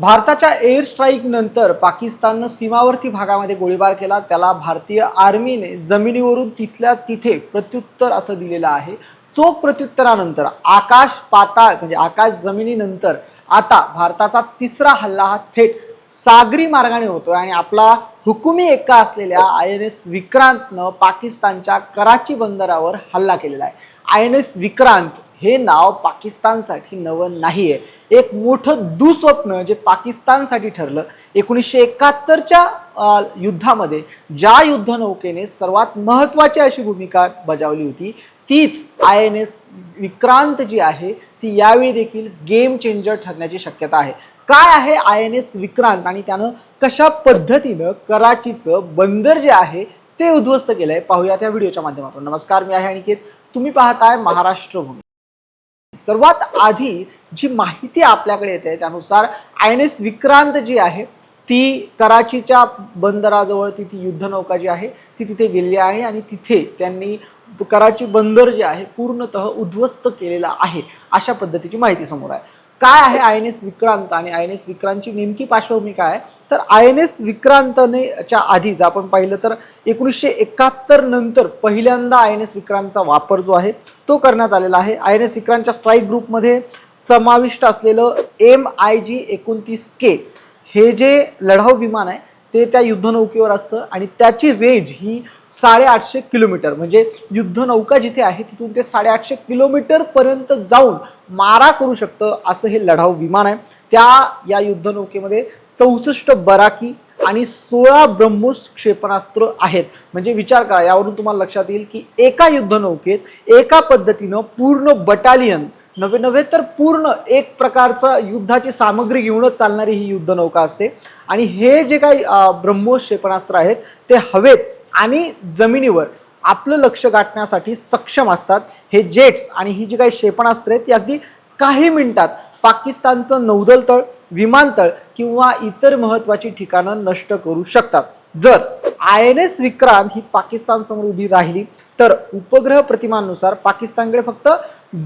भारताच्या air strike नंतर पाकिस्ताननं सीमावर्ती भागामध्ये गोळीबार केला. त्याला भारतीय आर्मीने जमिनीवरून तिथल्या तिथे प्रत्युत्तर असं दिलेलं आहे. चोख प्रत्युत्तरानंतर आकाश पाताळ म्हणजे आकाश जमिनीनंतर आता भारताचा तिसरा हल्ला हा थेट सागरी मार्गाने होतोय आणि आपला हुकुमी एक्का असलेल्या आय एन एस विक्रांतनं पाकिस्तानच्या कराची बंदरावर हल्ला केलेला आहे. आय एन एस विक्रांत हे नाव पाकिस्तानसाठी नवं नाही आहे एक मोठं दुस्वप्न जे पाकिस्तानसाठी ठरलं एकोणीसशे एकाहत्तरच्या युद्धामध्ये ज्या युद्धनौकेने सर्वात महत्त्वाची अशी भूमिका बजावली होती तीच आय एन एस विक्रांत जी आहे ती यावेळी देखील गेम चेंजर ठरण्याची शक्यता आहे. काय आहे आय एन एस विक्रांत आणि त्यानं कशा पद्धतीनं कराचीचं बंदर जे आहे ते उद्ध्वस्त केलंय पाहूया त्या व्हिडिओच्या माध्यमातून. नमस्कार मी आहे अनिकेत. तुम्ही पाहताय महाराष्ट्र भूमी. सर्वात आधी जी माहिती आपल्याकडे येते त्यानुसार आय एन एस विक्रांत जी आहे ती कराचीच्या बंदराजवळ ती ती युद्धनौका जी आहे ती तिथे गेलेली आहे आणि तिथे त्यांनी कराची बंदर जे आहे पूर्णतः उद्ध्वस्त केलेला आहे अशा पद्धतीची माहिती समोर आहे. काय आहे आय एन एस विक्रांत आणि आय एन एस विक्रांतची नेमकी पार्श्वभूमी काय आहे? तर आय एन एस विक्रांतने च्या आधीच आपण पाहिलं तर एकोणीसशे एकाहत्तर नंतर पहिल्यांदा आय एन एस विक्रांतचा वापर जो आहे तो करण्यात आलेला आहे. आय एन एस विक्रांतच्या स्ट्राईक ग्रुपमध्ये समाविष्ट असलेलं एम आय जी एकोणतीस के हे जे लढाऊ विमान आहे ते त्या युद्धनौकेवर असतं आणि त्याची रेंज ही साडेआठशे किलोमीटर. म्हणजे युद्धनौका जिथे आहे तिथून ते साडेआठशे किलोमीटरपर्यंत जाऊन मारा करू शकतं असं हे लढाऊ विमान आहे. त्या या युद्धनौकेमध्ये चौसष्ट बराकी आणि सोळा ब्रह्मोस क्षेपणास्त्र आहेत. म्हणजे विचार करा यावरून तुम्हाला लक्षात येईल की एका युद्धनौकेत एका पद्धतीनं पूर्ण बटालियन नव्हे नव्हे तर पूर्ण एक प्रकारचं युद्धाची सामग्री घेऊनच चालणारी ही युद्धनौका असते. आणि हे जे काही ब्रह्मोस क्षेपणास्त्र आहेत ते हवेत आणि जमिनीवर आपलं लक्ष गाठण्यासाठी सक्षम असतात. हे जेट्स आणि ही जी काही क्षेपणास्त्र आहेत ती अगदी काही मिनिटात पाकिस्तानचं नौदल तळ विमानतळ किंवा इतर महत्त्वाची ठिकाणं नष्ट करू शकतात. जर आय एन एस विक्रांत ही पाकिस्तान समोर उभी राहिली. तर उपग्रह प्रतिमांनुसार पाकिस्तानकडे फक्त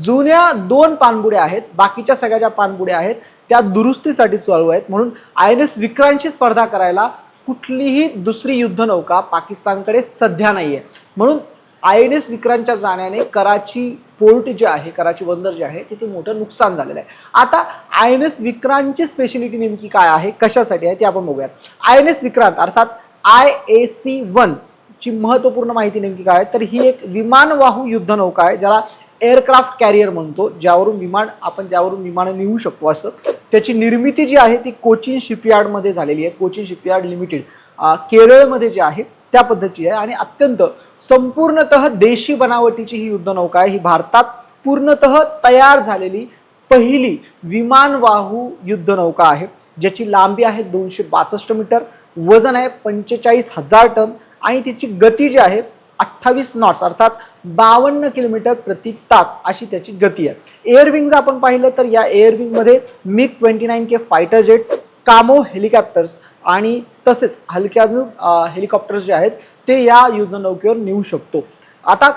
जुन्या दोन पाणबुड्या आहेत बाकीच्या सगळ्या ज्या पाणबुड्या आहेत त्या दुरुस्तीसाठी चालू आहेत. म्हणून आय एन एस विक्रांतची स्पर्धा करायला कुठलीही दुसरी युद्धनौका पाकिस्तानकडे सध्या नाही आहे म्हणून आय एन एस विक्रांतच्या जाण्याने कराची पोर्ट जे आहे कराची बंदर जे आहे तिथे मोठं नुकसान झालेलं आहे. आता आय एन एस विक्रांतची स्पेशलिटी नेमकी काय आहे कशासाठी आहे ते आपण बघूयात. आय एन एस विक्रांत अर्थात आय ए सी वन ची महत्त्वपूर्ण माहिती नेमकी काय? तर ही एक विमानवाहू युद्धनौका आहे ज्याला एअरक्राफ्ट कॅरियर म्हणतो ज्यावरून विमान आपण ज्यावरून विमानं नेऊ शकतो असं. त्याची निर्मिती जी आहे ती कोचिन शिपयार्डमध्ये झालेली आहे कोचिन शिपयार्ड लिमिटेड. केरळमध्ये जे आहे त्या पद्धतीची आहे. आणि अत्यंत संपूर्णतः देशी बनावटीची ही युद्धनौका आहे. ही भारतात पूर्णतः तयार झालेली पहिली विमानवाहू युद्धनौका आहे ज्याची लांबी आहे दोनशे बासष्ट मीटर. वजन आहे पंचेचाळीस हजार टन आणि तिची गती जी आहे अठ्ठावीस नॉट्स अर्थात बावन्न किलोमीटर प्रति तास अशी त्याची गती आहे. एअरविंग जर आपण पाहिलं तर या एअरविंगमध्ये मी MiG twenty nine K fighter jets Kamov helicopters आणि तसेच हलक्या जो हेलिकॉप्टर्स जे आहेत ते या युद्धनौकेवर नेऊ शकतो. आता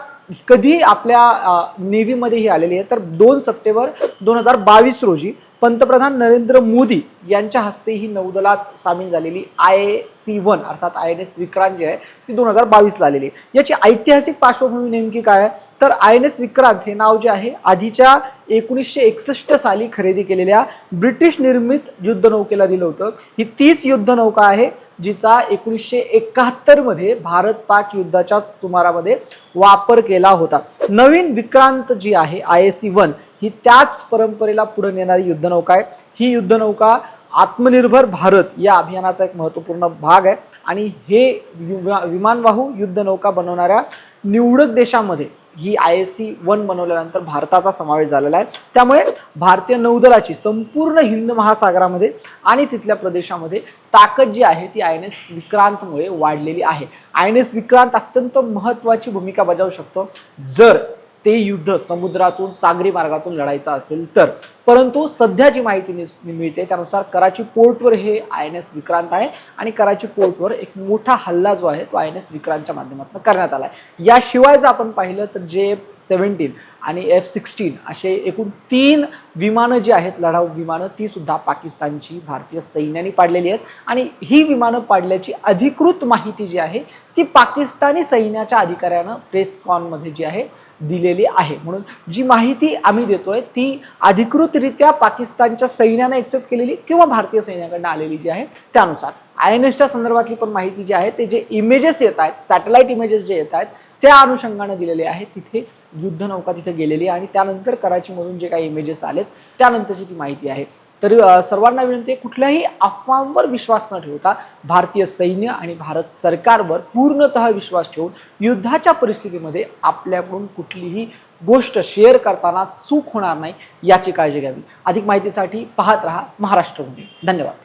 कधी आपल्या नेव्हीमध्ये ही आलेली आहे तर दोन सप्टेंबर दोन हजार बावीस रोजी पंतप्रधान नरेंद्र मोदी यांच्या हस्ते ही नौदलात सामील झालेली आय ए सी वन अर्थात आय एन एस विक्रांत जी आहे ती दोन हजार बावीसला आलेली आहे. याची ऐतिहासिक पार्श्वभूमी नेमकी काय आहे? तर आय एन एस विक्रांत हे नाव जे आहे आधीच्या एकोणीसशे एकसष्ट साली खरेदी केलेल्या ब्रिटिश निर्मित युद्धनौकेला दिलं होतं. ही तीच युद्धनौका आहे जिचा एकोणीसशे एकाहत्तरमध्ये भारत पाक युद्धाच्या सुमारामध्ये वापर केला होता. नवीन विक्रांत जी आहे आय एस सी वन ही त्याच परंपरेला पुढे नेणारी युद्धनौका आहे. ही युद्धनौका आत्मनिर्भर भारत या अभियानाचा एक महत्त्वपूर्ण भाग आहे. आणि हे विमा विमानवाहू युद्धनौका बनवणाऱ्या निवडक देशामध्ये ही आय एस सी वन बनवल्यानंतर भारताचा समावेश झालेला आहे. त्यामुळे भारतीय नौदलाची संपूर्ण हिंद महासागरामध्ये आणि तिथल्या प्रदेशामध्ये ताकद जी आहे ती आय एन एस विक्रांतमुळे वाढलेली आहे. आय एन एस विक्रांत अत्यंत महत्त्वाची भूमिका बजावू शकतो. जर ते युद्ध समुद्रातून सागरी मार्गातून लढायचं असेल तर परंतु सध्या जी माहिती निस- मिळते त्यानुसार कराची पोर्टवर हे आय एन एस विक्रांत आहे आणि कराची पोर्टवर एक मोठा हल्ला जो आहे तो आय एन एस विक्रांतच्या माध्यमातून करण्यात आला आहे याशिवाय जर आपण पाहिलं तर जे एफ सेव्हन्टीन आणि एफ सिक्स्टीन असे एकूण तीन विमानं जी आहेत लढाऊ विमानं ती सुद्धा पाकिस्तानची भारतीय सैन्याने पाडलेली आहेत. आणि ही विमानं पाडल्याची अधिकृत माहिती जी आहे ती पाकिस्तानी सैन्याच्या अधिकाऱ्यानं प्रेस कॉनमध्ये जी आहे दिलेली आहे. म्हणून जी माहिती आम्ही देतोय ती अधिकृत संयुक्तरित्या पाकिस्तानच्या सैन्यानं एक्सेप्ट केलेली किंवा भारतीय सैन्याकडनं आलेली जी आहे त्यानुसार. आय एन एसच्या संदर्भातली पण माहिती जी आहे ते जे इमेजेस येत आहेत सॅटेलाईट इमेजेस जे येत आहेत त्या अनुषंगानं दिलेले आहेत तिथे युद्धनौका तिथे गेलेली आणि त्यानंतर कराचीमधून जे काही इमेजेस आलेत त्यानंतरची ती माहिती आहे. तर सर्वांना विनंती आहे कुठल्याही अफवांवर विश्वास न ठेवता भारतीय सैन्य आणि भारत सरकारवर पूर्णतः विश्वास ठेवून युद्धाच्या परिस्थितीमध्ये आपल्याकडून कुठलीही गोष्ट शेअर करताना चूक होणार नाही याची काळजी घ्यावी. अधिक माहितीसाठी पाहत रहा महाराष्ट्रभूमी धन्यवाद.